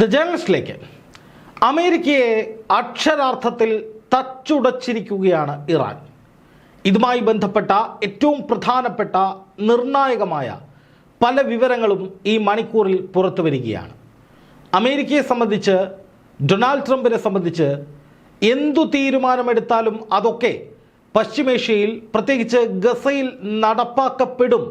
The ജേണലിസ്റ്റിലേക്ക് അമേരിക്കയെ അക്ഷരാർത്ഥത്തിൽ തച്ചുടച്ചിരിക്കുകയാണ് Iran. ഇതുമായി ബന്ധപ്പെട്ട ഏറ്റവും പ്രധാനപ്പെട്ട നിർണായകമായ പല വിവരങ്ങളും ഈ മണിക്കൂറിൽ പുറത്തു വരികയാണ്. അമേരിക്കയെ സംബന്ധിച്ച് ഡൊണാൾഡ് ട്രംപിനെ സംബന്ധിച്ച് എന്തു തീരുമാനമെടുത്താലും അതൊക്കെ പശ്ചിമേഷ്യയിൽ പ്രത്യേകിച്ച് ഗസയിൽ നടപ്പാക്കപ്പെടും.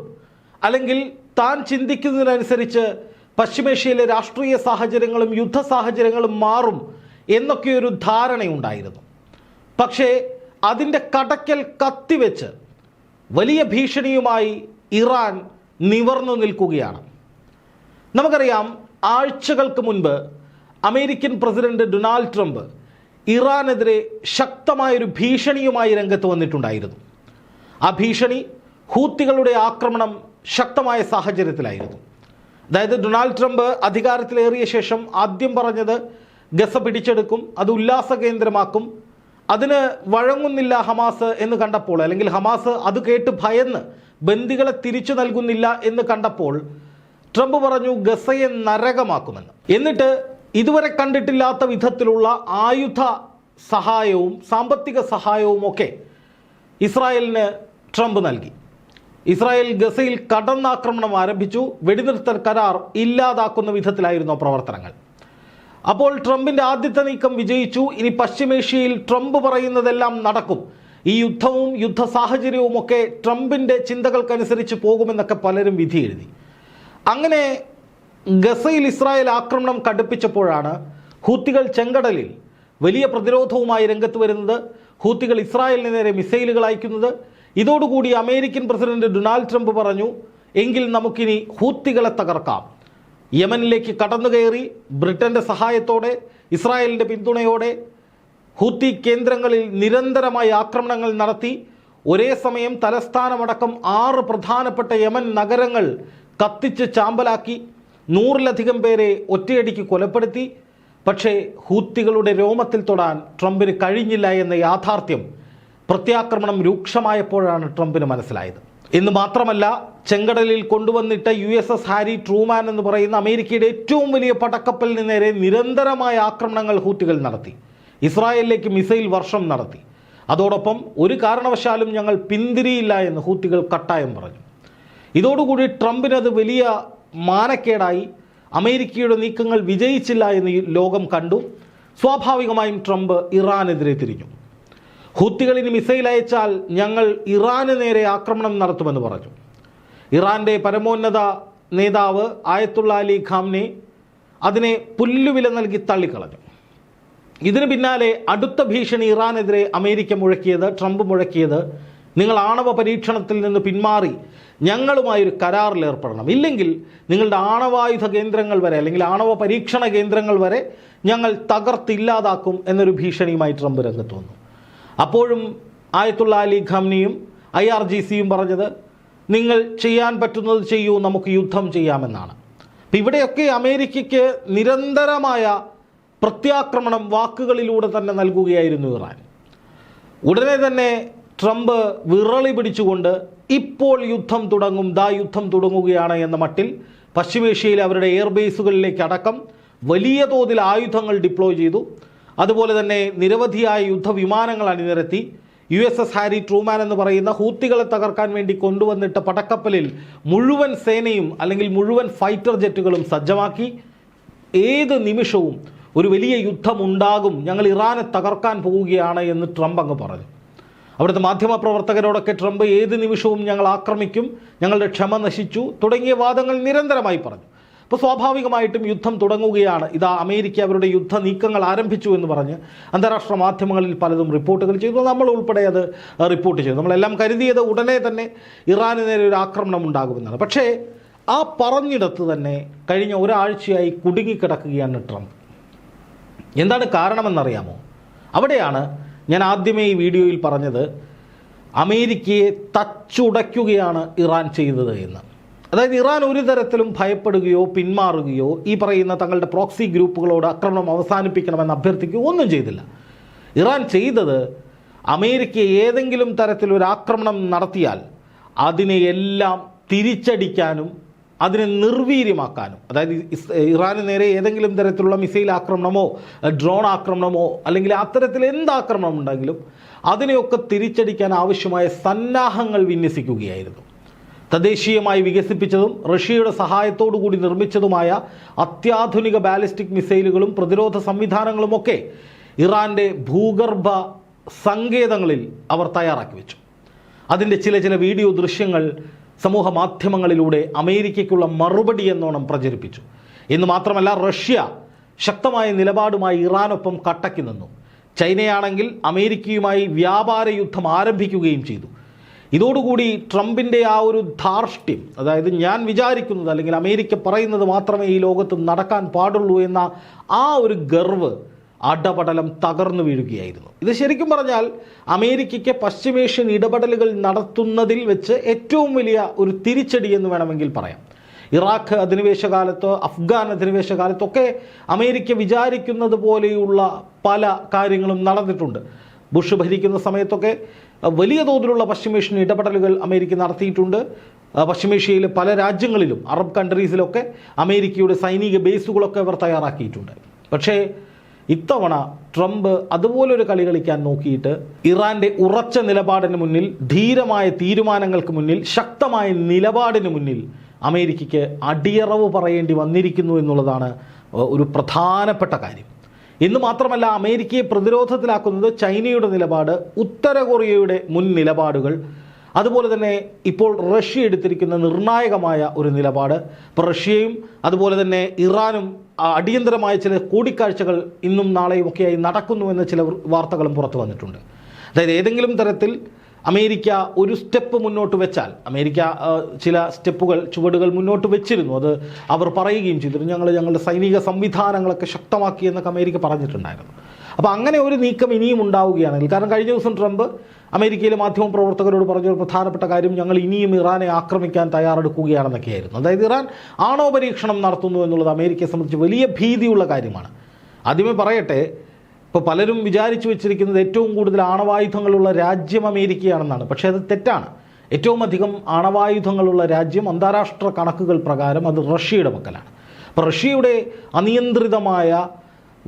അല്ലെങ്കിൽ താൻ ചിന്തിക്കുന്നതിനനുസരിച്ച് പശ്ചിമേഷ്യയിലെ രാഷ്ട്രീയ സാഹചര്യങ്ങളും യുദ്ധ സാഹചര്യങ്ങളും മാറും എന്നൊക്കെയൊരു ധാരണയുണ്ടായിരുന്നു. പക്ഷേ അതിന്റെ കടക്കൽ കത്തിവെച്ച് വലിയ ഭീഷണിയുമായി ഇറാൻ നിവർന്നു നിൽക്കുകയാണ്. നമുക്കറിയാം ആഴ്ചകൾക്ക് മുൻപ് അമേരിക്കൻ പ്രസിഡന്റ് ഡൊണാൾഡ് ട്രംപ് ഇറാനെതിരെ ശക്തമായൊരു ഭീഷണിയുമായി രംഗത്ത് വന്നിട്ടുണ്ടായിരുന്നു. ആ ഭീഷണി ഹൂത്തികളുടെ ആക്രമണം ശക്തമായ സാഹചര്യത്തിലായിരുന്നു. അതായത് ഡൊണാൾഡ് ട്രംപ് അധികാരത്തിലേറിയ ശേഷം ആദ്യം പറഞ്ഞത് ഗസ പിടിച്ചെടുക്കും അത് ഉല്ലാസ കേന്ദ്രമാക്കും അതിന് വഴങ്ങുന്നില്ല ഹമാസ് എന്ന് കണ്ടപ്പോൾ അല്ലെങ്കിൽ ഹമാസ് അത് കേട്ട് ഭയന്ന് ബന്ദികളെ തിരിച്ചു നൽകുന്നില്ല എന്ന് കണ്ടപ്പോൾ ട്രംപ് പറഞ്ഞു ഗസയെ നരകമാക്കുമെന്ന്. എന്നിട്ട് ഇതുവരെ കണ്ടിട്ടില്ലാത്ത വിധത്തിലുള്ള ആയുധ സഹായവും സാമ്പത്തിക സഹായവും ഒക്കെ ഇസ്രായേലിന് ട്രംപ് നൽകി. ഇസ്രായേൽ ഗസയിൽ കടന്നാക്രമണം ആരംഭിച്ചു. വെടിനിർത്തൽ കരാർ ഇല്ലാതാക്കുന്ന വിധത്തിലായിരുന്നു പ്രവർത്തനങ്ങൾ. അപ്പോൾ ട്രംപിന്റെ ആദ്യത്തെ നീക്കം വിജയിച്ചു. ഇനി പശ്ചിമേഷ്യയിൽ ട്രംപ് പറയുന്നതെല്ലാം നടക്കും. ഈ യുദ്ധവും യുദ്ധ സാഹചര്യവും ഒക്കെ ട്രംപിന്റെ ചിന്തകൾക്കനുസരിച്ച് പോകുമെന്നൊക്കെ പലരും വിധി എഴുതി. അങ്ങനെ ഗസയിൽ ഇസ്രായേൽ ആക്രമണം കടുപ്പിച്ചപ്പോഴാണ് ഹൂത്തികൾ ചെങ്കടലിൽ വലിയ പ്രതിരോധവുമായി രംഗത്ത് വരുന്നത്. ഹൂത്തികൾ ഇസ്രായേലിന് നേരെ മിസൈലുകൾ അയക്കുന്നത്. ഇതോടുകൂടി അമേരിക്കൻ പ്രസിഡന്റ് ഡൊണാൾഡ് ട്രംപ് പറഞ്ഞു എങ്കിൽ നമുക്കിനി ഹൂത്തികളെ തകർക്കാം. യമനിലേക്ക് കടന്നു കയറി ബ്രിട്ടന്റെ സഹായത്തോടെ ഇസ്രായേലിന്റെ പിന്തുണയോടെ ഹൂത്തി കേന്ദ്രങ്ങളിൽ നിരന്തരമായി ആക്രമണങ്ങൾ നടത്തി. ഒരേ സമയം തലസ്ഥാനമടക്കം ആറ് പ്രധാനപ്പെട്ട യമൻ നഗരങ്ങൾ കത്തിച്ച് ചാമ്പലാക്കി. നൂറിലധികം പേരെ ഒറ്റയടിക്ക് കൊലപ്പെടുത്തി. പക്ഷേ ഹൂത്തികളുടെ രോമത്തിൽ തൊടാൻ ട്രംപിന് കഴിഞ്ഞില്ല എന്ന യാഥാർത്ഥ്യം പ്രത്യാക്രമണം രൂക്ഷമായപ്പോഴാണ് ട്രംപിന് മനസ്സിലായത്. എന്ന് മാത്രമല്ല ചെങ്കടലിൽ കൊണ്ടുവന്നിട്ട U S S Harry Truman എന്ന് പറയുന്ന അമേരിക്കയുടെ ഏറ്റവും വലിയ പടക്കപ്പലിന് നേരെ നിരന്തരമായ ആക്രമണങ്ങൾ ഹൂത്തികൾ നടത്തി. ഇസ്രായേലിലേക്ക് മിസൈൽ വർഷം നടത്തി. അതോടൊപ്പം ഒരു കാരണവശാലും ഞങ്ങൾ പിന്തിരിയില്ല എന്ന് ഹൂത്തികൾ കട്ടായം പറഞ്ഞു. ഇതോടുകൂടി ട്രംപിനത് വലിയ മാനക്കേടായി. അമേരിക്കയുടെ നീക്കങ്ങൾ വിജയിച്ചില്ല എന്ന് ലോകം കണ്ടു. സ്വാഭാവികമായും ട്രംപ് ഇറാനെതിരെ തിരിഞ്ഞു. ഹൂത്തികൾ ഇനി മിസൈൽ അയച്ചാൽ ഞങ്ങൾ ഇറാന് നേരെ ആക്രമണം നടത്തുമെന്ന് പറഞ്ഞു. ഇറാന്റെ പരമോന്നത നേതാവ് ആയത്തുള്ള അലി ഖാംനെ അതിനെ പുല്ലുവില നൽകി തള്ളിക്കളഞ്ഞു. ഇതിന് പിന്നാലെ അടുത്ത ഭീഷണി ഇറാനെതിരെ അമേരിക്ക മുഴക്കിയത് ട്രംപ് മുഴക്കിയത് നിങ്ങൾ ആണവ പരീക്ഷണത്തിൽ നിന്ന് പിന്മാറി ഞങ്ങളുമായൊരു കരാറിൽ ഏർപ്പെടണം ഇല്ലെങ്കിൽ നിങ്ങളുടെ ആണവായുധ കേന്ദ്രങ്ങൾ വരെ അല്ലെങ്കിൽ ആണവ പരീക്ഷണ കേന്ദ്രങ്ങൾ വരെ ഞങ്ങൾ തകർത്തില്ലാതാക്കും എന്നൊരു ഭീഷണിയുമായി ട്രംപ് രംഗത്ത് വന്നു. അപ്പോഴും ആയത്തുള്ള അലി ഖാംനിയും ഐ ആർ ജി സിയും പറഞ്ഞത് നിങ്ങൾ ചെയ്യാൻ പറ്റുന്നത് ചെയ്യൂ നമുക്ക് യുദ്ധം ചെയ്യാമെന്നാണ്. അപ്പം ഇവിടെയൊക്കെ അമേരിക്കയ്ക്ക് നിരന്തരമായ പ്രത്യാക്രമണം വാക്കുകളിലൂടെ തന്നെ നൽകുകയായിരുന്നു ഇറാൻ. ഉടനെ തന്നെ ട്രംപ് വിറളി പിടിച്ചുകൊണ്ട് ഇപ്പോൾ യുദ്ധം തുടങ്ങും ദാ യുദ്ധം തുടങ്ങുകയാണ് എന്ന മട്ടിൽ പശ്ചിമേഷ്യയിലെ അവരുടെ എയർബേസുകളിലേക്ക് അടക്കം വലിയ തോതിൽ ആയുധങ്ങൾ ഡിപ്ലോയ് ചെയ്തു. അതുപോലെ തന്നെ നിരവധിയായ യുദ്ധവിമാനങ്ങൾ അണിനിരത്തി. U S S Harry Truman എന്ന് പറയുന്ന ഹൂത്തികളെ തകർക്കാൻ വേണ്ടി കൊണ്ടുവന്നിട്ട് പടക്കപ്പലിൽ മുഴുവൻ സേനയും അല്ലെങ്കിൽ മുഴുവൻ ഫൈറ്റർ ജെറ്റുകളും സജ്ജമാക്കി. ഏത് നിമിഷവും ഒരു വലിയ യുദ്ധമുണ്ടാകും. ഞങ്ങൾ ഇറാനെ തകർക്കാൻ പോവുകയാണ് എന്ന് ട്രംപ് അങ്ങ് പറഞ്ഞു. അവിടുത്തെ മാധ്യമപ്രവർത്തകരോടൊക്കെ ട്രംപ് ഏത് നിമിഷവും ഞങ്ങൾ ആക്രമിക്കും ഞങ്ങളുടെ ക്ഷമ നശിച്ചു തുടങ്ങിയ വാദങ്ങൾ നിരന്തരമായി പറഞ്ഞു. അപ്പോൾ സ്വാഭാവികമായിട്ടും യുദ്ധം തുടങ്ങുകയാണ്. ഇതാ അമേരിക്ക അവരുടെ യുദ്ധ നീക്കങ്ങൾ ആരംഭിച്ചു എന്ന് പറഞ്ഞ് അന്താരാഷ്ട്ര മാധ്യമങ്ങളിൽ പലതും റിപ്പോർട്ടുകൾ ചെയ്തു. നമ്മൾ ഉൾപ്പെടെ അത് റിപ്പോർട്ട് ചെയ്തു. നമ്മളെല്ലാം കരുതിയത് ഉടനെ തന്നെ ഇറാന് നേരെ ഒരു ആക്രമണം ഉണ്ടാകുമെന്നാണ്. പക്ഷേ ആ പറഞ്ഞിടത്ത് തന്നെ കഴിഞ്ഞ ഒരാഴ്ചയായി കുടുങ്ങിക്കിടക്കുകയാണ് ട്രംപ്. എന്താണ് കാരണമെന്നറിയാമോ? അവിടെയാണ് ഞാൻ ആദ്യമേ ഈ വീഡിയോയിൽ പറഞ്ഞത് അമേരിക്കയെ തച്ചുടയ്ക്കുകയാണ് ഇറാൻ ചെയ്തത് എന്ന്. അതായത് ഇറാൻ ഒരു തരത്തിലും ഭയപ്പെടുകയോ പിന്മാറുകയോ ഈ പറയുന്ന തങ്ങളുടെ പ്രോക്സി ഗ്രൂപ്പുകളോട് ആക്രമണം അവസാനിപ്പിക്കണമെന്ന് അഭ്യർത്ഥിക്കുകയോ ഒന്നും ചെയ്തില്ല. ഇറാൻ ചെയ്തത് അമേരിക്ക ഏതെങ്കിലും തരത്തിലൊരു ആക്രമണം നടത്തിയാൽ അതിനെ എല്ലാം തിരിച്ചടിക്കാനും അതിനെ നിർവീര്യമാക്കാനും. അതായത് ഇറാന് നേരെ ഏതെങ്കിലും തരത്തിലുള്ള മിസൈൽ ആക്രമണമോ ഡ്രോൺ ആക്രമണമോ അല്ലെങ്കിൽ അത്തരത്തിൽ എന്ത് ആക്രമണം ഉണ്ടെങ്കിലും അതിനെയൊക്കെ തിരിച്ചടിക്കാൻ ആവശ്യമായ സന്നാഹങ്ങൾ വിന്യസിക്കുകയായിരുന്നു. തദ്ദേശീയമായി വികസിപ്പിച്ചതും റഷ്യയുടെ സഹായത്തോടു കൂടി നിർമ്മിച്ചതുമായ അത്യാധുനിക ബാലിസ്റ്റിക് മിസൈലുകളും പ്രതിരോധ സംവിധാനങ്ങളുമൊക്കെ ഇറാന്റെ ഭൂഗർഭ സങ്കേതങ്ങളിൽ അവർ തയ്യാറാക്കി വെച്ചു. അതിന്റെ ചില ചില വീഡിയോ ദൃശ്യങ്ങൾ സമൂഹ മാധ്യമങ്ങളിലൂടെ അമേരിക്കയ്ക്കുള്ള മറുപടി എന്നോണം പ്രചരിപ്പിച്ചു. എന്ന് മാത്രമല്ല റഷ്യ ശക്തമായ നിലപാടുമായി ഇറാനൊപ്പം കട്ടക്കി നിന്നു ചൈനയാണെങ്കിൽ അമേരിക്കയുമായി വ്യാപാര യുദ്ധം ആരംഭിക്കുകയും ചെയ്തു. ഇതോടുകൂടി ട്രംപിന്റെ ആ ഒരു ധാർഷ്ട്യം അതായത് ഞാൻ വിചാരിക്കുന്നത് അല്ലെങ്കിൽ അമേരിക്ക പറയുന്നത് മാത്രമേ ഈ ലോകത്ത് നടക്കാൻ പാടുള്ളൂ എന്ന ആ ഒരു ഗർവ് അടപടലം തകർന്നു വീഴുകയായിരുന്നു. ഇത് ശരിക്കും പറഞ്ഞാൽ അമേരിക്കയ്ക്ക് പശ്ചിമേഷ്യൻ ഇടപെടലുകൾ നടത്തുന്നതിൽ വെച്ച് ഏറ്റവും വലിയ ഒരു തിരിച്ചടി എന്ന് വേണമെങ്കിൽ പറയാം. ഇറാഖ് അധിനിവേശ കാലത്തോ അഫ്ഗാൻ അധിനിവേശ കാലത്തൊക്കെ അമേരിക്ക വിചാരിക്കുന്നത് പോലെയുള്ള പല കാര്യങ്ങളും നടന്നിട്ടുണ്ട്. ബുഷ് ഭരിക്കുന്ന സമയത്തൊക്കെ വലിയ തോതിലുള്ള പശ്ചിമേഷ്യൻ ഇടപെടലുകൾ അമേരിക്ക നടത്തിയിട്ടുണ്ട്. പശ്ചിമേഷ്യയിലെ പല രാജ്യങ്ങളിലും അറബ് കൺട്രീസിലൊക്കെ അമേരിക്കയുടെ സൈനിക ബേസുകളൊക്കെ അവർ തയ്യാറാക്കിയിട്ടുണ്ട്. പക്ഷേ ഇത്തവണ ട്രംപ് അതുപോലൊരു കളി കളിക്കാൻ നോക്കിയിട്ട് ഇറാന്റെ ഉറച്ച നിലപാടിന് മുന്നിൽ ധീരമായ തീരുമാനങ്ങൾക്ക് മുന്നിൽ ശക്തമായ നിലപാടിന് മുന്നിൽ അമേരിക്കയ്ക്ക് അടിയറവ് പറയേണ്ടി വന്നിരിക്കുന്നു എന്നുള്ളതാണ് ഒരു പ്രധാനപ്പെട്ട കാര്യം. എന്ന് മാത്രമല്ല അമേരിക്കയെ പ്രതിരോധത്തിലാക്കുന്നത് ചൈനയുടെ നിലപാട് ഉത്തര കൊറിയയുടെ മുൻ നിലപാടുകൾ അതുപോലെ തന്നെ ഇപ്പോൾ റഷ്യ എടുത്തിരിക്കുന്ന നിർണായകമായ ഒരു നിലപാട്. ഇപ്പോൾ റഷ്യയും അതുപോലെ തന്നെ ഇറാനും അടിയന്തരമായ ചില കൂടിക്കാഴ്ചകൾ ഇന്നും നാളെയും ഒക്കെയായി നടക്കുന്നു എന്ന ചില വാർത്തകളും പുറത്തു വന്നിട്ടുണ്ട്. അതായത് ഏതെങ്കിലും തരത്തിൽ അമേരിക്ക ഒരു സ്റ്റെപ്പ് മുന്നോട്ട് വെച്ചാൽ അമേരിക്ക ചില സ്റ്റെപ്പുകൾ ചുവടുകൾ മുന്നോട്ട് വെച്ചിരുന്നു. അത് അവർ പറയുകയും ചെയ്തിരുന്നു. ഞങ്ങൾ ഞങ്ങളുടെ സൈനിക സംവിധാനങ്ങളൊക്കെ ശക്തമാക്കി എന്നൊക്കെ അമേരിക്ക പറഞ്ഞിട്ടുണ്ടായിരുന്നു. അപ്പോൾ അങ്ങനെ ഒരു നീക്കം ഇനിയും ഉണ്ടാവുകയാണെങ്കിൽ കാരണം കഴിഞ്ഞ ദിവസം ട്രംപ് അമേരിക്കയിലെ മാധ്യമ പ്രവർത്തകരോട് പറഞ്ഞ ഒരു പ്രധാനപ്പെട്ട കാര്യം ഞങ്ങൾ ഇനിയും ഇറാനെ ആക്രമിക്കാൻ തയ്യാറെടുക്കുകയാണെന്നൊക്കെയായിരുന്നു. അതായത് ഇറാൻ ആണോ പരീക്ഷണം നടത്തുന്നു എന്നുള്ളത് അമേരിക്കയെ സംബന്ധിച്ച് വലിയ ഭീതിയുള്ള കാര്യമാണ്. ആദ്യമേ പറയട്ടെ ഇപ്പോൾ പലരും വിചാരിച്ചു വെച്ചിരിക്കുന്നത് ഏറ്റവും കൂടുതൽ ആണവായുധങ്ങളുള്ള രാജ്യം അമേരിക്കയാണെന്നാണ്. പക്ഷേ അത് തെറ്റാണ്. ഏറ്റവും അധികം ആണവായുധങ്ങളുള്ള രാജ്യം അന്താരാഷ്ട്ര കണക്കുകൾ പ്രകാരം അത് റഷ്യയുടെ പക്കലാണ്. അപ്പോൾ റഷ്യയുടെ അനിയന്ത്രിതമായ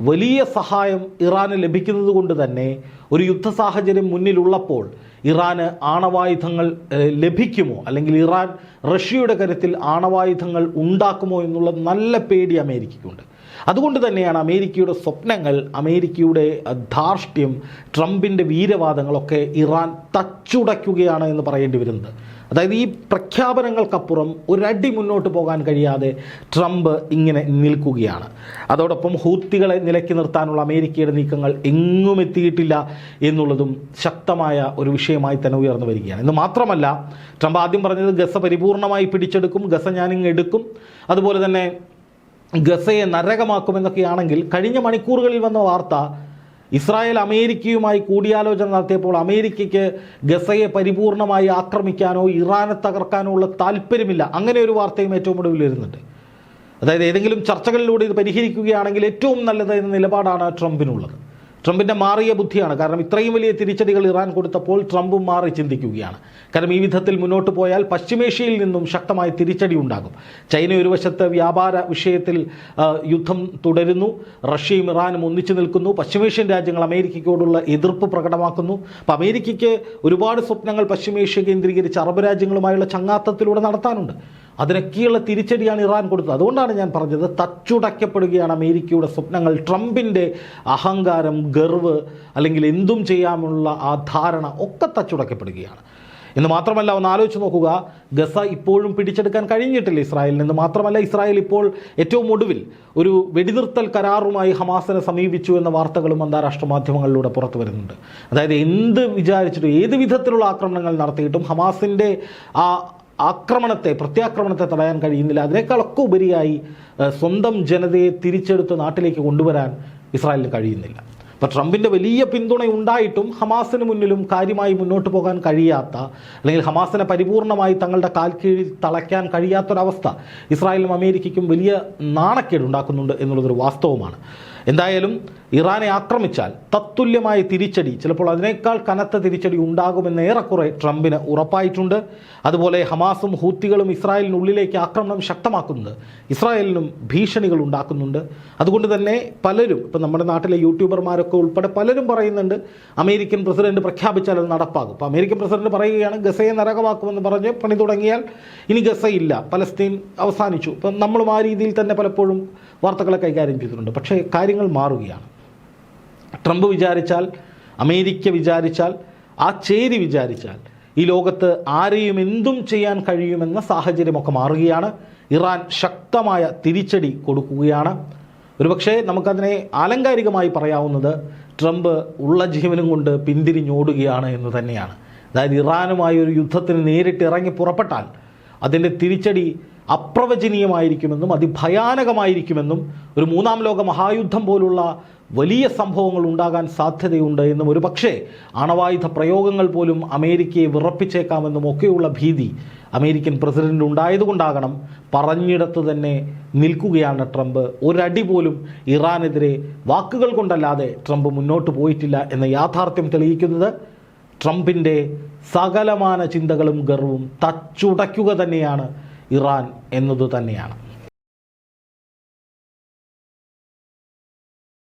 വലിയ സഹായം ഇറാന് ലഭിക്കുന്നത് കൊണ്ട് തന്നെ ഒരു യുദ്ധ സാഹചര്യം മുന്നിലുള്ളപ്പോൾ ഇറാന് ആണവായുധങ്ങൾ ലഭിക്കുമോ? അല്ലെങ്കിൽ ഇറാൻ റഷ്യയുടെ കരുത്തിൽ ആണവായുധങ്ങൾ ഉണ്ടാക്കുമോ എന്നുള്ള നല്ല പേടി അമേരിക്കയ്ക്കുണ്ട്. അതുകൊണ്ട് തന്നെയാണ് അമേരിക്കയുടെ സ്വപ്നങ്ങൾ അമേരിക്കയുടെ ധാർഷ്ട്യം ട്രംപിന്റെ വീരവാദങ്ങളൊക്കെ ഇറാൻ തച്ചുടയ്ക്കുകയാണ് എന്ന് പറയേണ്ടി വരുന്നത്. അതായത് ഈ പ്രഖ്യാപനങ്ങൾക്കപ്പുറം ഒരടി മുന്നോട്ട് പോകാൻ കഴിയാതെ ട്രംപ് ഇങ്ങനെ നിൽക്കുകയാണ്. അതോടൊപ്പം ഹൂത്തികളെ നിലയ്ക്ക് നിർത്താനുള്ള അമേരിക്കയുടെ നീക്കങ്ങൾ എങ്ങും എത്തിയിട്ടില്ല എന്നുള്ളതും ശക്തമായ ഒരു വിഷയമായി തന്നെ ഉയർന്നു വരികയാണ്. എന്ന് മാത്രമല്ല ട്രംപ് ആദ്യം പറഞ്ഞത് ഗസ പരിപൂർണമായി പിടിച്ചെടുക്കും ഗസ ഞാനിങ്ങ് എടുക്കും. അതുപോലെ തന്നെ ഗസയെ നരകമാക്കുമെന്നൊക്കെയാണെങ്കിൽ കഴിഞ്ഞ മണിക്കൂറുകളിൽ വന്ന വാർത്ത ഇസ്രായേൽ അമേരിക്കയുമായി കൂടിയാലോചന നടത്തിയപ്പോൾ അമേരിക്കയ്ക്ക് ഗസയെ പരിപൂർണമായി ആക്രമിക്കാനോ ഇറാനെ തകർക്കാനോ ഉള്ള താല്പര്യമില്ല. അങ്ങനെ ഒരു വാർത്തയും ഏറ്റവും ഒടുവിൽ വരുന്നുണ്ട്. അതായത് ഏതെങ്കിലും ചർച്ചകളിലൂടെ ഇത് പരിഹരിക്കുകയാണെങ്കിൽ ഏറ്റവും നല്ലത് എന്ന നിലപാടാണ് ട്രംപിനുള്ളത്. ട്രംപിന്റെ മാറിയ ബുദ്ധിയാണ്. കാരണം ഇത്രയും വലിയ തിരിച്ചടികൾ ഇറാൻ കൊടുത്തപ്പോൾ ട്രംപും മാറി ചിന്തിക്കുകയാണ്. കാരണം ഈ വിധത്തിൽ മുന്നോട്ട് പോയാൽ പശ്ചിമേഷ്യയിൽ നിന്നും ശക്തമായ തിരിച്ചടി ഉണ്ടാകും. ചൈന ഒരു വശത്ത് വ്യാപാര വിഷയത്തിൽ യുദ്ധം തുടരുന്നു. റഷ്യയും ഇറാനും ഒന്നിച്ചു നിൽക്കുന്നു. പശ്ചിമേഷ്യൻ രാജ്യങ്ങൾ അമേരിക്കയോടുള്ള എതിർപ്പ് പ്രകടമാക്കുന്നു. അപ്പം അമേരിക്കയ്ക്ക് ഒരുപാട് സ്വപ്നങ്ങൾ പശ്ചിമേഷ്യ കേന്ദ്രീകരിച്ച് അറബ് രാജ്യങ്ങളുമായുള്ള ചങ്ങാത്തത്തിലൂടെ നടത്താനുണ്ട്. അതിനൊക്കെയുള്ള തിരിച്ചടിയാണ് ഇറാൻ കൊടുത്തത്. അതുകൊണ്ടാണ് ഞാൻ പറഞ്ഞത് തച്ചുടയ്ക്കപ്പെടുകയാണ് അമേരിക്കയുടെ സ്വപ്നങ്ങൾ. ട്രംപിന്റെ അഹങ്കാരം ഗർവ് അല്ലെങ്കിൽ എന്തും ചെയ്യാമുള്ള ആ ധാരണ ഒക്കെ തച്ചുടയ്ക്കപ്പെടുകയാണ്. എന്ന് മാത്രമല്ല ഒന്ന് ആലോചിച്ച് നോക്കുക. ഗസ ഇപ്പോഴും പിടിച്ചെടുക്കാൻ കഴിഞ്ഞിട്ടില്ല ഇസ്രായേലിന്. നിന്ന് മാത്രമല്ല ഇസ്രായേൽ ഇപ്പോൾ ഏറ്റവും ഒടുവിൽ ഒരു വെടിനിർത്തൽ കരാറുമായി ഹമാസിനെ സമീപിച്ചു എന്ന വാർത്തകളും അന്താരാഷ്ട്ര മാധ്യമങ്ങളിലൂടെ പുറത്തു വരുന്നുണ്ട്. അതായത് എന്ത് വിചാരിച്ചിട്ടും ഏത് വിധത്തിലുള്ള ആക്രമണങ്ങൾ നടത്തിയിട്ടും ഹമാസിന്റെ ആ ആക്രമണത്തെ പ്രത്യാക്രമണത്തെ തടയാൻ കഴിയുന്നില്ല. അതിനേക്കാളൊക്കെ ഉപരിയായി സ്വന്തം ജനതയെ തിരിച്ചെടുത്ത് നാട്ടിലേക്ക് കൊണ്ടുവരാൻ ഇസ്രായേലിന് കഴിയുന്നില്ല. അപ്പോൾ ട്രംപിന്റെ വലിയ പിന്തുണ ഉണ്ടായിട്ടും ഹമാസിന് മുന്നിലും കാര്യമായി മുന്നോട്ട് പോകാൻ കഴിയാത്ത അല്ലെങ്കിൽ ഹമാസിനെ പരിപൂർണമായി തങ്ങളുടെ കാൽ കീഴിൽ തളയ്ക്കാൻ കഴിയാത്തൊരവസ്ഥ ഇസ്രായേലിനും അമേരിക്കയ്ക്കും വലിയ നാണക്കേട് ഉണ്ടാക്കുന്നുണ്ട് എന്നുള്ളതൊരു വാസ്തവമാണ്. എന്തായാലും ഇറാനെ ആക്രമിച്ചാൽ തത്തുല്യമായ തിരിച്ചടി ചിലപ്പോൾ അതിനേക്കാൾ കനത്ത തിരിച്ചടി ഉണ്ടാകുമെന്ന് ഏറെക്കുറെ ട്രംപിന് ഉറപ്പായിട്ടുണ്ട്. അതുപോലെ ഹമാസും ഹൂത്തികളും ഇസ്രായേലിനുള്ളിലേക്ക് ആക്രമണം ശക്തമാക്കുന്നത് ഇസ്രായേലിനും ഭീഷണികൾ ഉണ്ടാക്കുന്നുണ്ട്. അതുകൊണ്ട് തന്നെ പലരും ഇപ്പം നമ്മുടെ നാട്ടിലെ യൂട്യൂബർമാരൊക്കെ ഉൾപ്പെടെ പലരും പറയുന്നുണ്ട് അമേരിക്കൻ പ്രസിഡന്റ് പ്രഖ്യാപിച്ചാൽ അത് നടപ്പാകും. അപ്പോൾ അമേരിക്കൻ പ്രസിഡന്റ് പറയുകയാണ് ഗസയെ നരകമാക്കുമെന്ന് പറഞ്ഞ് പണി തുടങ്ങിയാൽ ഇനി ഗസയില്ല പലസ്തീൻ അവസാനിച്ചു. ഇപ്പം നമ്മളും ആ രീതിയിൽ തന്നെ പലപ്പോഴും വാർത്തകളെ കൈകാര്യം ചെയ്തിട്ടുണ്ട്. പക്ഷേ കാര്യങ്ങൾ മാറുകയാണ്. ട്രംപ് വിചാരിച്ചാൽ അമേരിക്ക വിചാരിച്ചാൽ ആ ചേരി വിചാരിച്ചാൽ ഈ ലോകത്ത് ആരെയും എന്തും ചെയ്യാൻ കഴിയുമെന്ന സാഹചര്യമൊക്കെ മാറുകയാണ്. ഇറാൻ ശക്തമായ തിരിച്ചടി കൊടുക്കുകയാണ്. ഒരുപക്ഷെ നമുക്കതിനെ ആലങ്കാരികമായി പറയാവുന്നത് ട്രംപ് ഉള്ള ജീവനും കൊണ്ട് പിന്തിരിഞ്ഞോടുകയാണ് എന്ന് തന്നെയാണ്. അതായത് ഇറാനുമായി ഒരു യുദ്ധത്തിന് നേരിട്ട് ഇറങ്ങി പുറപ്പെട്ടാൽ അതിന്റെ തിരിച്ചടി അപ്രവചനീയമായിരിക്കുമെന്നും അതിഭയാനകമായിരിക്കുമെന്നും ഒരു മൂന്നാം ലോക മഹായുദ്ധം പോലുള്ള വലിയ സംഭവങ്ങൾ ഉണ്ടാകാൻ സാധ്യതയുണ്ട് എന്നും ഒരു പക്ഷേ ആണവായുധ പ്രയോഗങ്ങൾ പോലും അമേരിക്കയെ വിറപ്പിച്ചേക്കാമെന്നും ഒക്കെയുള്ള ഭീതി അമേരിക്കൻ പ്രസിഡന്റ് ഉണ്ടായതുകൊണ്ടാകണം പറഞ്ഞിടത്ത് തന്നെ നിൽക്കുകയാണ് ട്രംപ്. ഒരടി പോലും ഇറാനെതിരെ വാക്കുകൾ കൊണ്ടല്ലാതെ ട്രംപ് മുന്നോട്ട് പോയിട്ടില്ല എന്ന യാഥാർത്ഥ്യം തെളിയിക്കുന്നത് ട്രംപിന്റെ സകലമാന ചിന്തകളും ഗർവും തച്ചുടയ്ക്കുക തന്നെയാണ് ഇറാൻ എന്നത് തന്നെയാണ്.